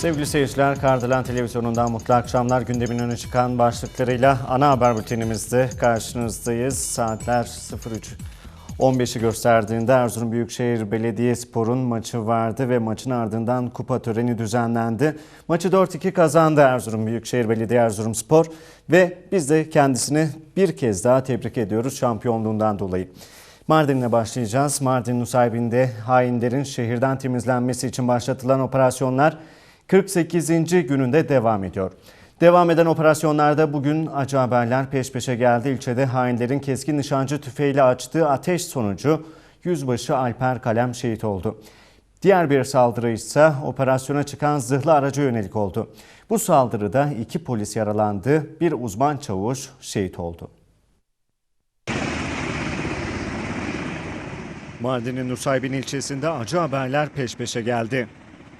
Sevgili seyirciler, Kardelen Televizyonu'ndan mutlu akşamlar. Gündemin öne çıkan başlıklarıyla ana haber bültenimizde karşınızdayız. Saatler 03 15'i gösterdiğinde Erzurum Büyükşehir Belediyespor'un maçı vardı ve maçın ardından kupa töreni düzenlendi. Maçı 4-2 kazandı Erzurum Büyükşehir Belediye Erzurumspor ve biz de kendisini bir kez daha tebrik ediyoruz şampiyonluğundan dolayı. Mardin'le başlayacağız. Mardin Nusaybin'de hainlerin şehirden temizlenmesi için başlatılan operasyonlar 48. gününde devam ediyor. Devam eden operasyonlarda bugün acı haberler peş peşe geldi. İlçede hainlerin keskin nişancı tüfeğiyle açtığı ateş sonucu yüzbaşı Alper Kalem şehit oldu. Diğer bir saldırı ise operasyona çıkan zırhlı araca yönelik oldu. Bu saldırıda iki polis yaralandı, bir uzman çavuş şehit oldu. Mardin'in Nusaybin ilçesinde acı haberler peş peşe geldi.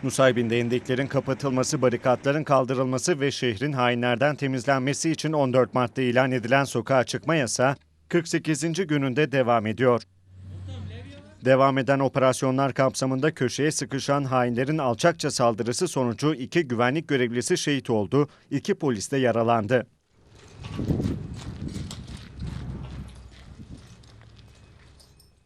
Nusaybin'de endeklerin kapatılması, barikatların kaldırılması ve şehrin hainlerden temizlenmesi için 14 Mart'ta ilan edilen sokağa çıkma yasağı 48. gününde devam ediyor. Devam eden operasyonlar kapsamında köşeye sıkışan hainlerin alçakça saldırısı sonucu iki güvenlik görevlisi şehit oldu, iki polis de yaralandı.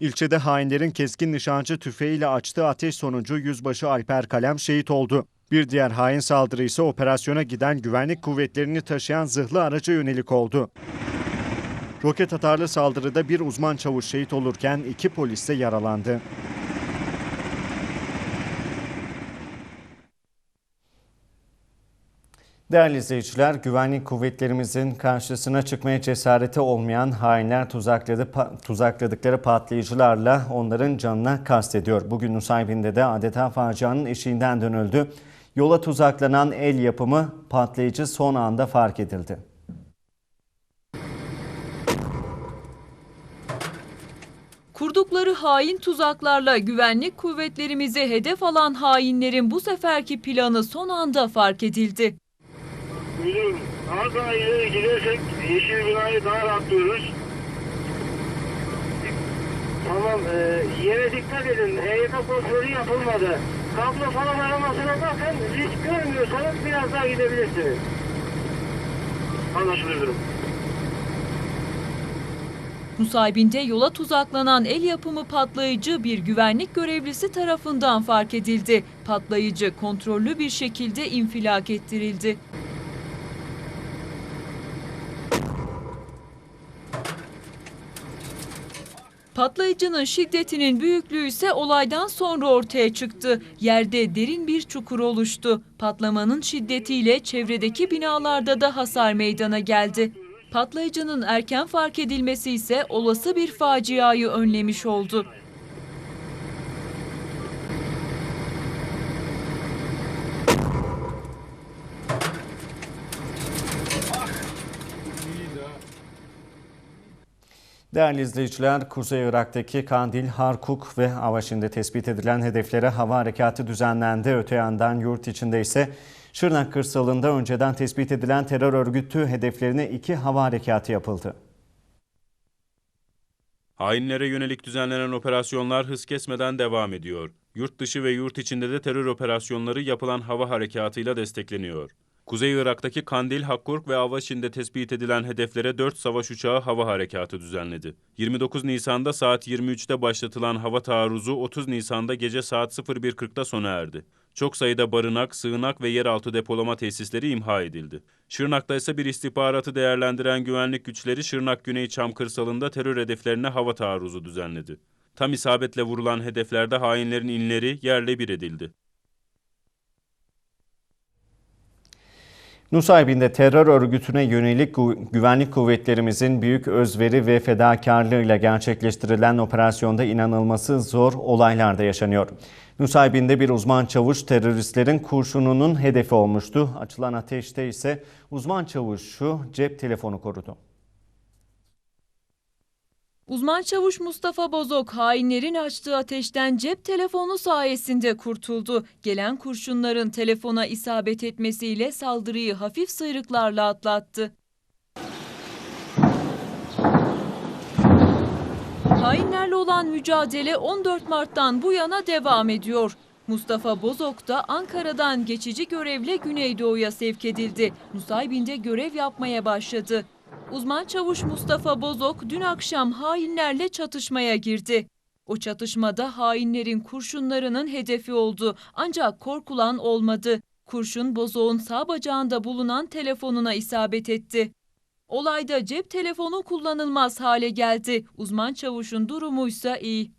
İlçede hainlerin keskin nişancı tüfeğiyle açtığı ateş sonucu yüzbaşı Alper Kalem şehit oldu. Bir diğer hain saldırı ise operasyona giden güvenlik kuvvetlerini taşıyan zırhlı araca yönelik oldu. Roket atarlı saldırıda bir uzman çavuş şehit olurken iki polis de yaralandı. Değerli izleyiciler, güvenlik kuvvetlerimizin karşısına çıkmaya cesareti olmayan hainler tuzakladı, pa- tuzakladıkları patlayıcılarla onların canına kastediyor. Bugün Nusaybin'de de adeta facianın eşiğinden dönüldü. Yola tuzaklanan el yapımı patlayıcı son anda fark edildi. Kurdukları hain tuzaklarla güvenlik kuvvetlerimizi hedef alan hainlerin bu seferki planı son anda fark edildi. Az daha ileri gidersek yeşil binayı daha rahat görürüz. Tamam, e, yere dikkat edin. EYT kontrolü yapılmadı. Kablo falan aramasına bakın. Risk görmüyorsanız biraz daha gidebilirsiniz. Anlaşılır müdürüm. Nusaybin'de yola tuzaklanan el yapımı patlayıcı bir güvenlik görevlisi tarafından fark edildi. Patlayıcı kontrollü bir şekilde infilak ettirildi. Patlayıcının şiddetinin büyüklüğü ise olaydan sonra ortaya çıktı. Yerde derin bir çukur oluştu. Patlamanın şiddetiyle çevredeki binalarda da hasar meydana geldi. Patlayıcının erken fark edilmesi ise olası bir faciayı önlemiş oldu. Değerli izleyiciler, Kuzey Irak'taki Kandil, Harkuk ve Avaşin'de tespit edilen hedeflere hava harekatı düzenlendi. Öte yandan yurt içinde ise Şırnak kırsalında önceden tespit edilen terör örgütü hedeflerine iki hava harekatı yapıldı. Hainlere yönelik düzenlenen operasyonlar hız kesmeden devam ediyor. Yurt dışı ve yurt içinde de terör operasyonları yapılan hava harekatıyla destekleniyor. Kuzey Irak'taki Kandil, Hakkurk ve Avaşin'de tespit edilen hedeflere 4 savaş uçağı hava harekatı düzenledi. 29 Nisan'da saat 23'te başlatılan hava taarruzu 30 Nisan'da gece saat 01.40'da sona erdi. Çok sayıda barınak, sığınak ve yeraltı depolama tesisleri imha edildi. Şırnak'ta ise bir istihbaratı değerlendiren güvenlik güçleri Şırnak Güney Çam kırsalında terör hedeflerine hava taarruzu düzenledi. Tam isabetle vurulan hedeflerde hainlerin inleri yerle bir edildi. Nusaybin'de terör örgütüne yönelik gü- güvenlik kuvvetlerimizin büyük özveri ve fedakarlığıyla gerçekleştirilen operasyonda inanılması zor olaylar da yaşanıyor. Nusaybin'de bir uzman çavuş teröristlerin kurşununun hedefi olmuştu. Açılan ateşte ise uzman çavuşu cep telefonu korudu. Uzman çavuş Mustafa Bozok hainlerin açtığı ateşten cep telefonu sayesinde kurtuldu. Gelen kurşunların telefona isabet etmesiyle saldırıyı hafif sıyrıklarla atlattı. Hainlerle olan mücadele 14 Mart'tan bu yana devam ediyor. Mustafa Bozok da Ankara'dan geçici görevle Güneydoğu'ya sevk edildi. Nusaybin'de görev yapmaya başladı. Uzman çavuş Mustafa Bozok dün akşam hainlerle çatışmaya girdi. O çatışmada hainlerin kurşunlarının hedefi oldu ancak korkulan olmadı. Kurşun Bozok'un sağ bacağında bulunan telefonuna isabet etti. Olayda cep telefonu kullanılmaz hale geldi. Uzman çavuşun durumuysa iyi.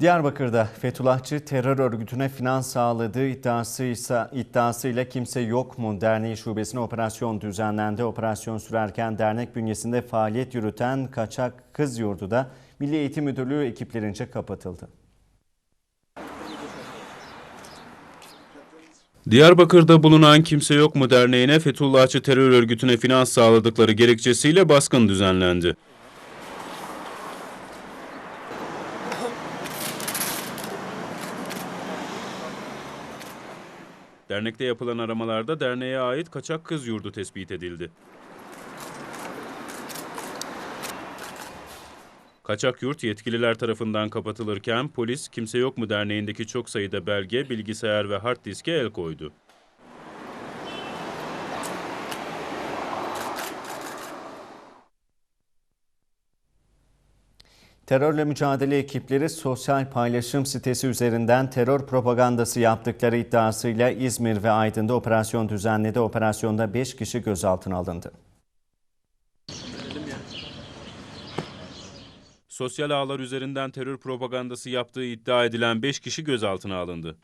Diyarbakır'da Fethullahçı terör örgütüne finans sağladığı iddiasıysa, iddiasıyla Kimse Yok mu Derneği şubesine operasyon düzenlendi. Operasyon sürerken dernek bünyesinde faaliyet yürüten kaçak kız yurdu da Milli Eğitim Müdürlüğü ekiplerince kapatıldı. Diyarbakır'da bulunan Kimse Yok mu Derneği'ne Fethullahçı terör örgütüne finans sağladıkları gerekçesiyle baskın düzenlendi. Dernekte yapılan aramalarda derneğe ait kaçak kız yurdu tespit edildi. Kaçak yurt yetkililer tarafından kapatılırken polis Kimse Yok mu Derneği'ndeki çok sayıda belge, bilgisayar ve hard diske el koydu. Terörle mücadele ekipleri sosyal paylaşım sitesi üzerinden terör propagandası yaptıkları iddiasıyla İzmir ve Aydın'da operasyon düzenledi. Operasyonda 5 kişi gözaltına alındı. Sosyal ağlar üzerinden terör propagandası yaptığı iddia edilen 5 kişi gözaltına alındı.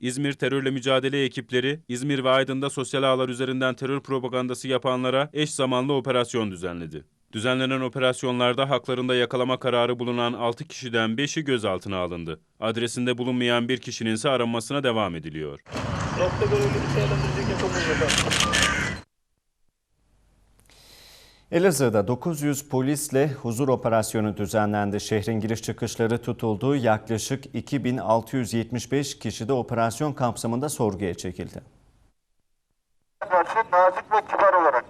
İzmir Terörle Mücadele ekipleri, İzmir ve Aydın'da sosyal ağlar üzerinden terör propagandası yapanlara eş zamanlı operasyon düzenledi. Düzenlenen operasyonlarda haklarında yakalama kararı bulunan 6 kişiden 5'i gözaltına alındı. Adresinde bulunmayan bir kişinin ise aranmasına devam ediliyor. Elazığ'da 900 polisle huzur operasyonu düzenlendi. Şehrin giriş çıkışları tutuldu. Yaklaşık 2675 kişi de operasyon kapsamında sorguya çekildi. karşı nazik ve kibar olarak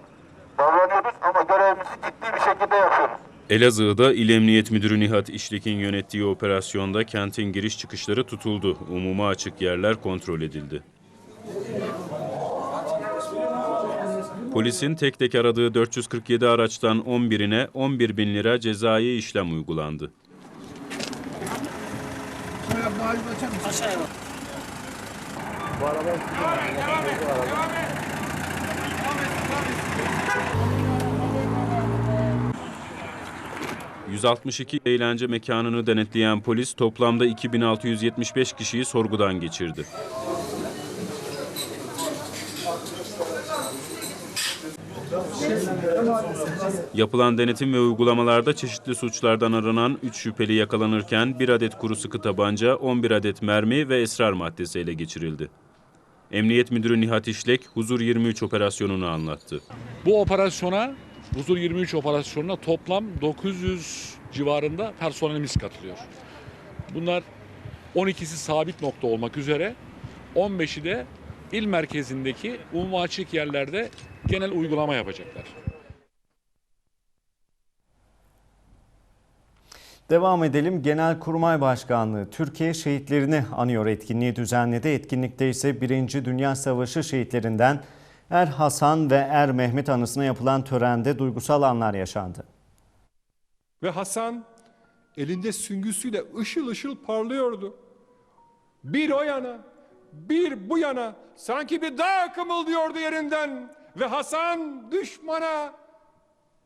davranıyoruz ama görevimizi ciddi bir şekilde yapıyoruz. Elazığ'da İl Emniyet Müdürü Nihat İşlik'in yönettiği operasyonda kentin giriş çıkışları tutuldu. Umuma açık yerler kontrol edildi. Polisin tek tek aradığı 447 araçtan 11'ine 11 bin lira cezai işlem uygulandı. ...162 eğlence mekanını denetleyen polis toplamda 2675 kişiyi sorgudan geçirdi. Yapılan denetim ve uygulamalarda çeşitli suçlardan aranan 3 şüpheli yakalanırken 1 adet kuru sıkı tabanca, 11 adet mermi ve esrar maddesi ele geçirildi. Emniyet Müdürü Nihat İşlek, Huzur 23 operasyonunu anlattı. Bu operasyona Huzur 23 operasyonuna toplam 900 civarında personelimiz katılıyor. Bunlar 12'si sabit nokta olmak üzere 15'i de il merkezindeki açık yerlerde genel uygulama yapacaklar. Devam edelim. Genelkurmay Başkanlığı Türkiye şehitlerini anıyor etkinliği düzenledi. Etkinlikte ise 1. Dünya Savaşı şehitlerinden Er Hasan ve Er Mehmet anısına yapılan törende duygusal anlar yaşandı. Ve Hasan elinde süngüsüyle ışıl ışıl parlıyordu. Bir o yana, bir bu yana sanki bir dağ kımıldıyordu yerinden. Ve Hasan düşmana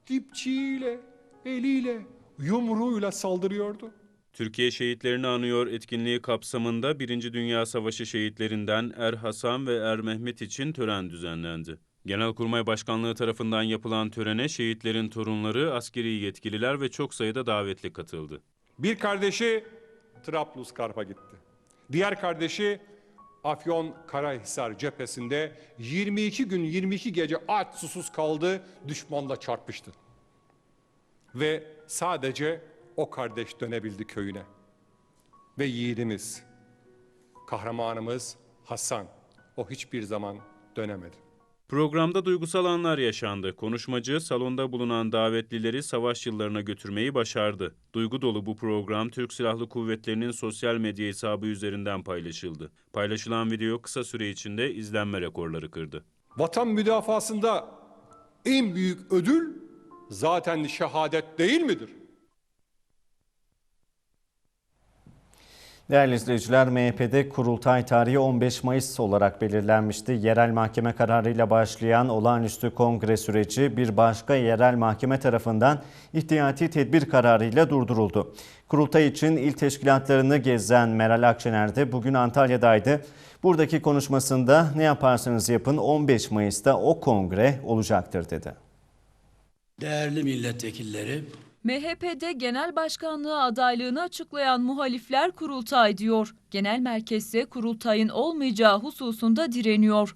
dipçiyle, eliyle, yumruğuyla saldırıyordu. Türkiye şehitlerini anıyor etkinliği kapsamında 1. Dünya Savaşı şehitlerinden Er Hasan ve Er Mehmet için tören düzenlendi. Genelkurmay Başkanlığı tarafından yapılan törene şehitlerin torunları, askeri yetkililer ve çok sayıda davetli katıldı. Bir kardeşi Trablusgarp'a gitti. Diğer kardeşi Afyon Karahisar cephesinde 22 gün 22 gece aç susuz kaldı, düşmanla çarpıştı. Ve sadece o kardeş dönebildi köyüne. Ve yiğidimiz, kahramanımız Hasan, o hiçbir zaman dönemedi. Programda duygusal anlar yaşandı. Konuşmacı salonda bulunan davetlileri savaş yıllarına götürmeyi başardı. Duygu dolu bu program Türk Silahlı Kuvvetleri'nin sosyal medya hesabı üzerinden paylaşıldı. Paylaşılan video kısa süre içinde izlenme rekorları kırdı. Vatan müdafasında en büyük ödül zaten şehadet değil midir? Değerli izleyiciler, MHP'de kurultay tarihi 15 Mayıs olarak belirlenmişti. Yerel mahkeme kararıyla başlayan olağanüstü kongre süreci bir başka yerel mahkeme tarafından ihtiyati tedbir kararıyla durduruldu. Kurultay için il teşkilatlarını gezen Meral Akşener de bugün Antalya'daydı. Buradaki konuşmasında ne yaparsanız yapın 15 Mayıs'ta o kongre olacaktır dedi. Değerli milletvekilleri, MHP'de genel başkanlığı adaylığını açıklayan muhalifler kurultay diyor. Genel merkez ise kurultayın olmayacağı hususunda direniyor.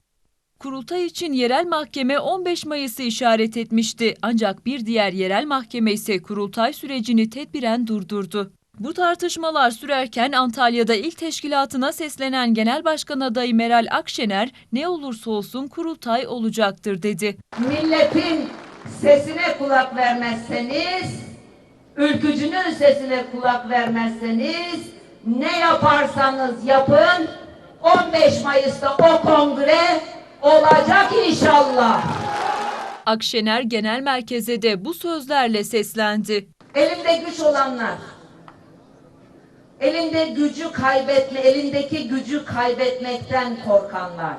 Kurultay için yerel mahkeme 15 Mayıs'ı işaret etmişti. Ancak bir diğer yerel mahkeme ise kurultay sürecini tedbiren durdurdu. Bu tartışmalar sürerken Antalya'da ilk teşkilatına seslenen Genel Başkan adayı Meral Akşener ne olursa olsun kurultay olacaktır dedi. milletin sesine kulak vermezseniz, ülkücünün sesine kulak vermezseniz, ne yaparsanız yapın, 15 Mayıs'ta o kongre olacak inşallah. Akşener genel merkeze de bu sözlerle seslendi. Elinde güç olanlar, elinde gücü kaybetme, elindeki gücü kaybetmekten korkanlar.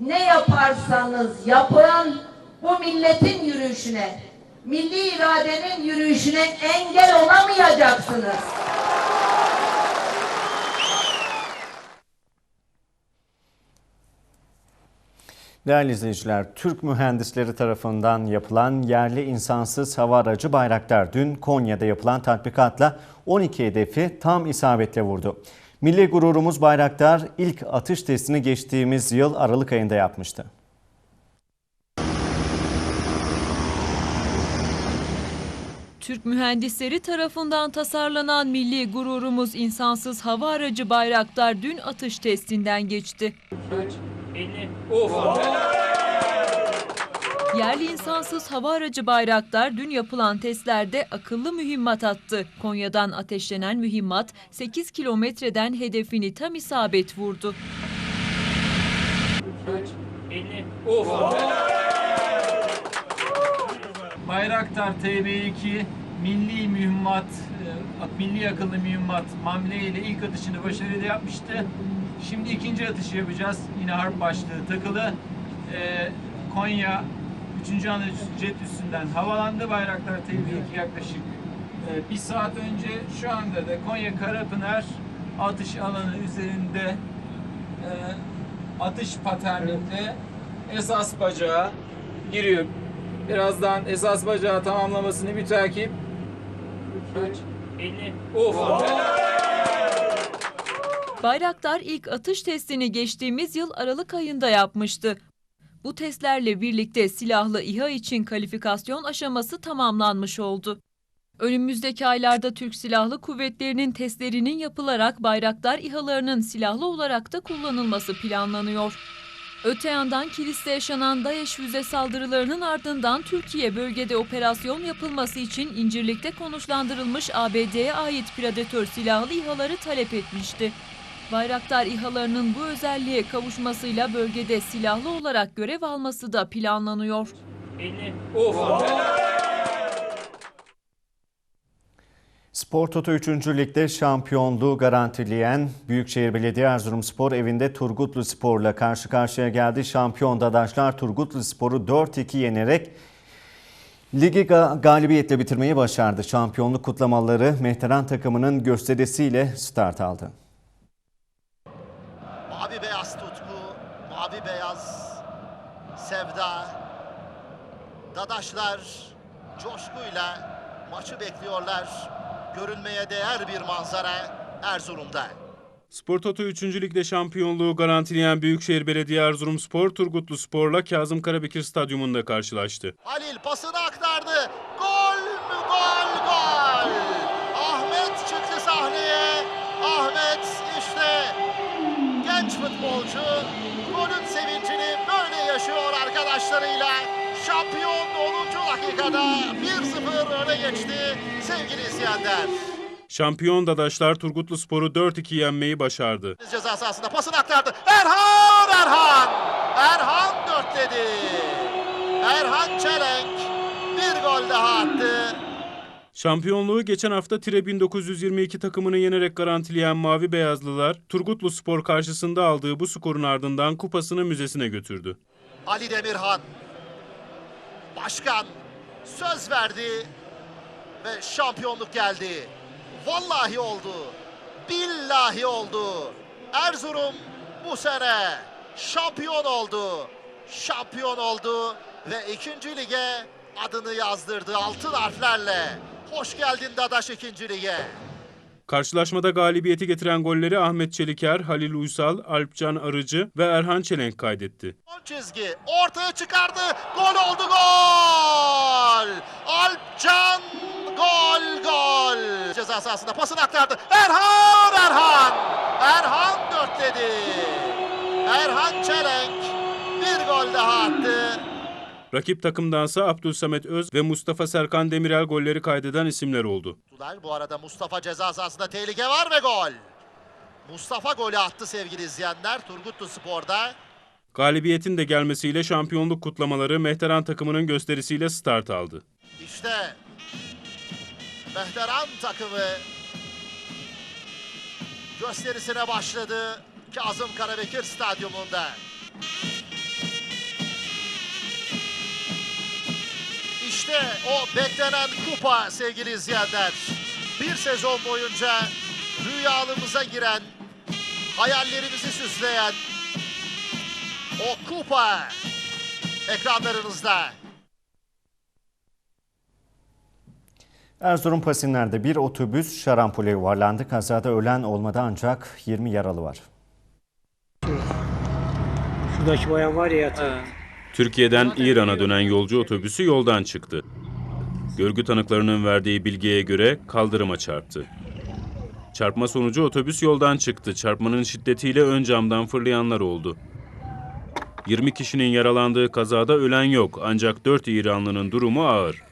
Ne yaparsanız yapın, bu milletin yürüyüşüne, milli iradenin yürüyüşüne engel olamayacaksınız. Değerli izleyiciler, Türk mühendisleri tarafından yapılan yerli insansız hava aracı Bayraktar dün Konya'da yapılan tatbikatla 12 hedefi tam isabetle vurdu. Milli gururumuz Bayraktar ilk atış testini geçtiğimiz yıl Aralık ayında yapmıştı. Türk mühendisleri tarafından tasarlanan milli gururumuz insansız hava aracı Bayraktar dün atış testinden geçti. Yerli insansız hava aracı Bayraktar dün yapılan testlerde akıllı mühimmat attı. Konya'dan ateşlenen mühimmat 8 kilometreden hedefini tam isabet vurdu. Bayraktar TB2 milli mühimmat, e, milli akıllı mühimmat mamle ile ilk atışını başarıyla yapmıştı. Şimdi ikinci atışı yapacağız. Yine harp başlığı takılı. E, Konya 3. Anadolu jet üstünden havalandı. Bayraktar TB2 yaklaşık e, bir saat önce şu anda da Konya Karapınar atış alanı üzerinde atış paterninde esas bacağı giriyor. Birazdan esas bacağı tamamlamasını bir takip. 3, 50. Of. Bayraktar ilk atış testini geçtiğimiz yıl Aralık ayında yapmıştı. Bu testlerle birlikte silahlı İHA için kalifikasyon aşaması tamamlanmış oldu. Önümüzdeki aylarda Türk Silahlı Kuvvetleri'nin testlerinin yapılarak Bayraktar İHA'larının silahlı olarak da kullanılması planlanıyor. Öte yandan Kilis'te yaşanan DAEŞ füze saldırılarının ardından Türkiye bölgede operasyon yapılması için İncirlik'te konuşlandırılmış ABD'ye ait Predator silahlı İHA'ları talep etmişti. Bayraktar İHA'larının bu özelliğe kavuşmasıyla bölgede silahlı olarak görev alması da planlanıyor. 50. Of. Spor Toto 3. Lig'de şampiyonluğu garantileyen Büyükşehir Belediye Erzurumspor evinde Turgutlu Spor'la karşı karşıya geldi. Şampiyon Dadaşlar Turgutlu Spor'u 4-2 yenerek ligi ga- galibiyetle bitirmeyi başardı. Şampiyonluk kutlamaları Mehteran takımının gösterisiyle start aldı. Mavi beyaz tutku, mavi beyaz sevda. Dadaşlar coşkuyla maçı bekliyorlar. Görülmeye değer bir manzara Erzurum'da. Spor Toto 3. Lig'de şampiyonluğu garantileyen Büyükşehir Belediye Erzurumspor, Turgutlu Spor'la Kazım Karabekir Stadyumunda karşılaştı. Halil pasını aktardı. Gol mü gol gol. Ahmet çıktı sahneye. Ahmet işte genç futbolcu golün sevincini böyle yaşıyor arkadaşlarıyla. Şampiyon 10. dakikada 1-0 öne geçti sevgili izleyenler. Şampiyon Dadaşlar Turgutlu Spor'u 4-2 yenmeyi başardı. Ceza sahasında pasını aktardı. Erhan! Erhan! Erhan dörtledi. Erhan Çelenk bir gol daha attı. Şampiyonluğu geçen hafta Tire 1922 takımını yenerek garantileyen Mavi Beyazlılar, Turgutlu Spor karşısında aldığı bu skorun ardından kupasını müzesine götürdü. Ali Demirhan. Başkan söz verdi ve şampiyonluk geldi. Vallahi oldu. Billahi oldu. Erzurum bu sene şampiyon oldu. Şampiyon oldu ve ikinci lige adını yazdırdı altın harflerle. Hoş geldin Dadaş ikinci lige. Karşılaşmada galibiyeti getiren golleri Ahmet Çeliker, Halil Uysal, Alpcan Arıcı ve Erhan Çelenk kaydetti. Çizgi ortaya çıkardı. Gol oldu gol. Alpcan gol gol. Ceza sahasında pasını aktardı. Erhan Erhan. Erhan dörtledi. Erhan Çelenk bir gol daha attı. Rakip takımdansa Abdülsamet Öz ve Mustafa Serkan Demirel golleri kaydeden isimler oldu. Bu arada Mustafa ceza sahasında tehlike var ve gol. Mustafa golü attı sevgili izleyenler Turgutlu Spor'da. Galibiyetin de gelmesiyle şampiyonluk kutlamaları Mehteran takımının gösterisiyle start aldı. İşte Mehteran takımı gösterisine başladı Kazım Karabekir Stadyumunda. İşte o beklenen kupa sevgili izleyenler. Bir sezon boyunca rüyalımıza giren, hayallerimizi süsleyen o kupa ekranlarınızda. Erzurum Pasinler'de bir otobüs şarampole yuvarlandı. Kazada ölen olmadı ancak 20 yaralı var. Şuradaki bayan var ya yatıyor. Türkiye'den İran'a dönen yolcu otobüsü yoldan çıktı. Görgü tanıklarının verdiği bilgiye göre kaldırıma çarptı. Çarpma sonucu otobüs yoldan çıktı. Çarpmanın şiddetiyle ön camdan fırlayanlar oldu. 20 kişinin yaralandığı kazada ölen yok ancak 4 İranlının durumu ağır.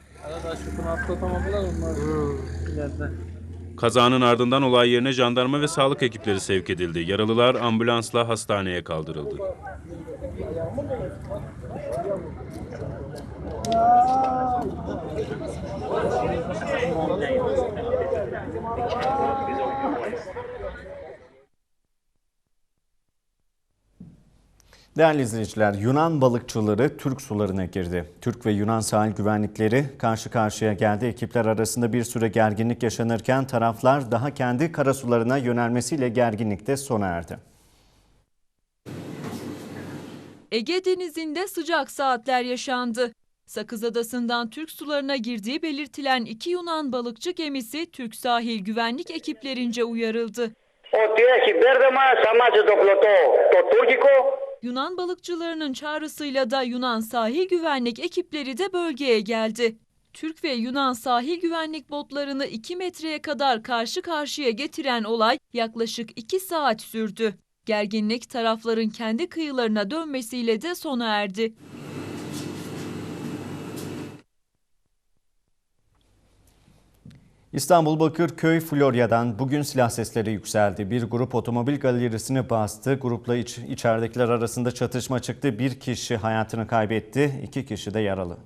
Kazanın ardından olay yerine jandarma ve sağlık ekipleri sevk edildi. Yaralılar ambulansla hastaneye kaldırıldı. Değerli izleyiciler, Yunan balıkçıları Türk sularına girdi. Türk ve Yunan sahil güvenlikleri karşı karşıya geldi. Ekipler arasında bir süre gerginlik yaşanırken taraflar daha kendi karasularına yönelmesiyle gerginlikte sona erdi. Ege Denizi'nde sıcak saatler yaşandı. Sakız Adası'ndan Türk sularına girdiği belirtilen iki Yunan balıkçı gemisi Türk sahil güvenlik ekiplerince uyarıldı. Yunan balıkçılarının çağrısıyla da Yunan sahil güvenlik ekipleri de bölgeye geldi. Türk ve Yunan sahil güvenlik botlarını 2 metreye kadar karşı karşıya getiren olay yaklaşık 2 saat sürdü. Gerginlik tarafların kendi kıyılarına dönmesiyle de sona erdi. İstanbul Bakırköy Florya'dan bugün silah sesleri yükseldi. Bir grup otomobil galerisini bastı. Grupla iç, içeridekiler arasında çatışma çıktı. Bir kişi hayatını kaybetti. iki kişi de yaralı.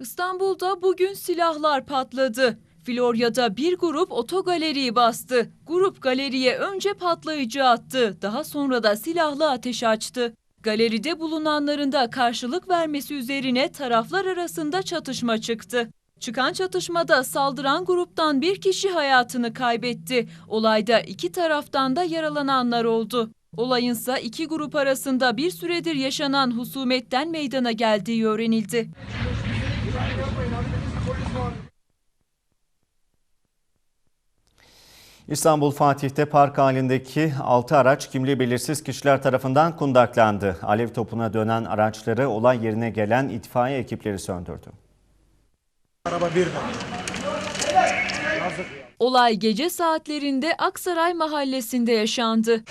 İstanbul'da bugün silahlar patladı. Florya'da bir grup otogaleriyi bastı. Grup galeriye önce patlayıcı attı. Daha sonra da silahlı ateş açtı. Galeride bulunanların da karşılık vermesi üzerine taraflar arasında çatışma çıktı. Çıkan çatışmada saldıran gruptan bir kişi hayatını kaybetti. Olayda iki taraftan da yaralananlar oldu. Olayınsa iki grup arasında bir süredir yaşanan husumetten meydana geldiği öğrenildi. İstanbul Fatih'te park halindeki 6 araç kimliği belirsiz kişiler tarafından kundaklandı. Alev topuna dönen araçları olay yerine gelen itfaiye ekipleri söndürdü. Olay gece saatlerinde Aksaray mahallesinde yaşandı.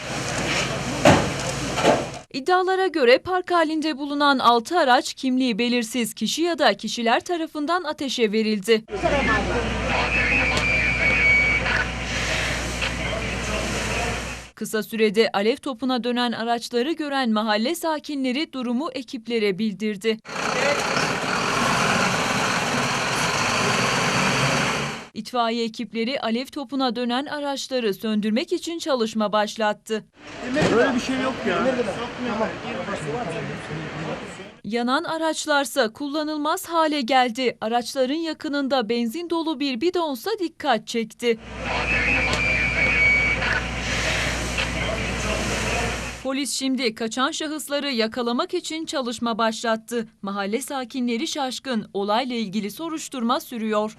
İddialara göre park halinde bulunan 6 araç kimliği belirsiz kişi ya da kişiler tarafından ateşe verildi. Kısa sürede alev topuna dönen araçları gören mahalle sakinleri durumu ekiplere bildirdi. İtfaiye ekipleri alev topuna dönen araçları söndürmek için çalışma başlattı. Yanan araçlarsa kullanılmaz hale geldi. Araçların yakınında benzin dolu bir bidonsa dikkat çekti. Polis şimdi kaçan şahısları yakalamak için çalışma başlattı. Mahalle sakinleri şaşkın. Olayla ilgili soruşturma sürüyor.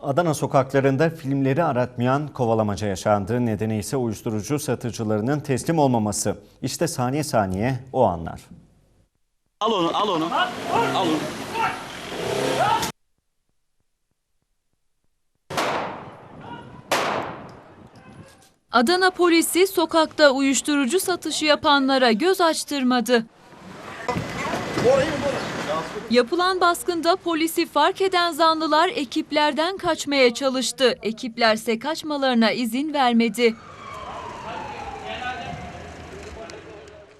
Adana sokaklarında filmleri aratmayan kovalamaca yaşandı. Nedeni ise uyuşturucu satıcılarının teslim olmaması. İşte saniye saniye o anlar. Al onu, al onu. Al onu. Adana polisi sokakta uyuşturucu satışı yapanlara göz açtırmadı. Yapılan baskında polisi fark eden zanlılar ekiplerden kaçmaya çalıştı. Ekiplerse kaçmalarına izin vermedi.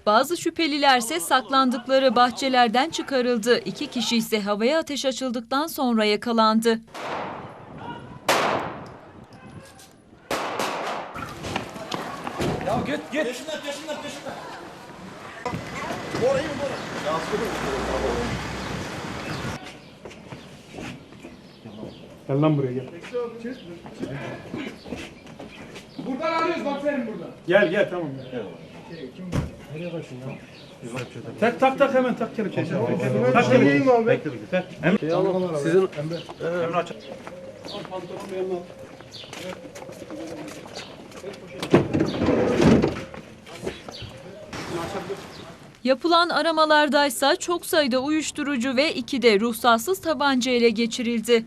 Bazı şüphelilerse saklandıkları bahçelerden çıkarıldı. İki kişi ise havaya ateş açıldıktan sonra yakalandı. Gel lan buraya gel. Buradan arıyoruz bak senin buradan. Gel gel tamam. Gel. Nereye kaçın ya? Tak tak tak hemen tak kelepçeyi. Tak kelepçeyi. Bekle bekle. Emre. Sizin Emre. Emre aç. Yapılan aramalardaysa çok sayıda uyuşturucu ve iki de ruhsatsız tabanca ele geçirildi.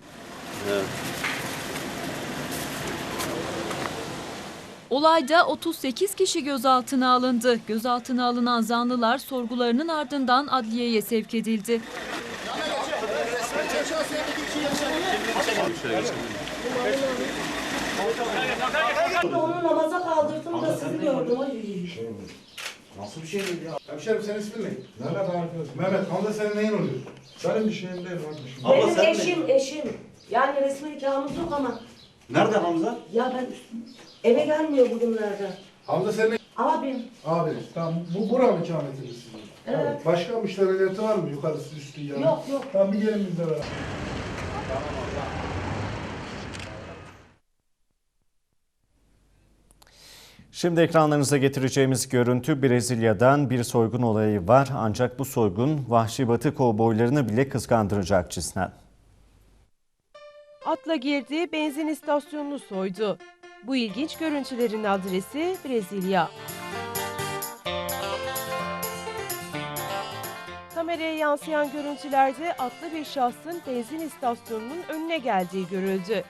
Olayda 38 kişi gözaltına alındı. Gözaltına alınan zanlılar sorgularının ardından adliyeye sevk edildi. Onu namaza kaldırdım da sizi gördüm. Nasıl bir şey değil ya? Hemşerim senin ismin ne? Mehmet arkadaşım. Mehmet, Hamza senin neyin oluyor? Benim bir şeyim değil kardeşim. Benim eşim, eşim. Yani resmi nikahımız yok ama. Nerede Hamza? Ya ben eve gelmiyor bugünlerde. Hamza senin Abim. Abi, tamam. Bu buranın ikametiniz sizin. Evet. Başka müşteriliyeti var mı? Yukarısı, üstü, yanı? Yok yok. Tamam, bir gelin bizle beraber. Şimdi ekranlarınıza getireceğimiz görüntü Brezilya'dan bir soygun olayı var. Ancak bu soygun vahşi batı kovboylarını bile kıskandıracak cinsten. Atla girdi, benzin istasyonunu soydu. Bu ilginç görüntülerin adresi Brezilya. Kameraya yansıyan görüntülerde atlı bir şahsın benzin istasyonunun önüne geldiği görüldü.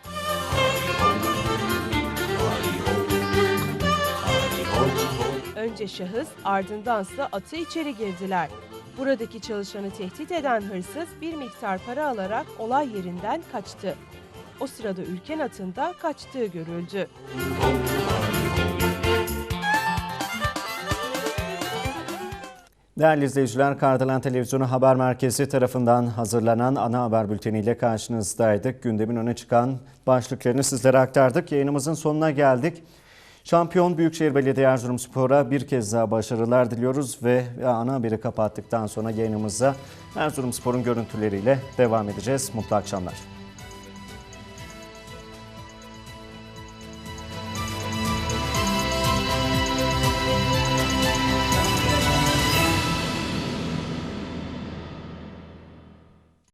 Önce şahıs ardındansa atı içeri girdiler. Buradaki çalışanı tehdit eden hırsız bir miktar para alarak olay yerinden kaçtı. O sırada ülken atında kaçtığı görüldü. Değerli izleyiciler, Kardelen Televizyonu Haber Merkezi tarafından hazırlanan ana haber bülteniyle karşınızdaydık. Gündemin öne çıkan başlıklarını sizlere aktardık. Yayınımızın sonuna geldik. Şampiyon Büyükşehir Belediye Erzurumspor'a bir kez daha başarılar diliyoruz ve ana haberi kapattıktan sonra yayınımıza Erzurumspor'un görüntüleriyle devam edeceğiz. Mutlu akşamlar.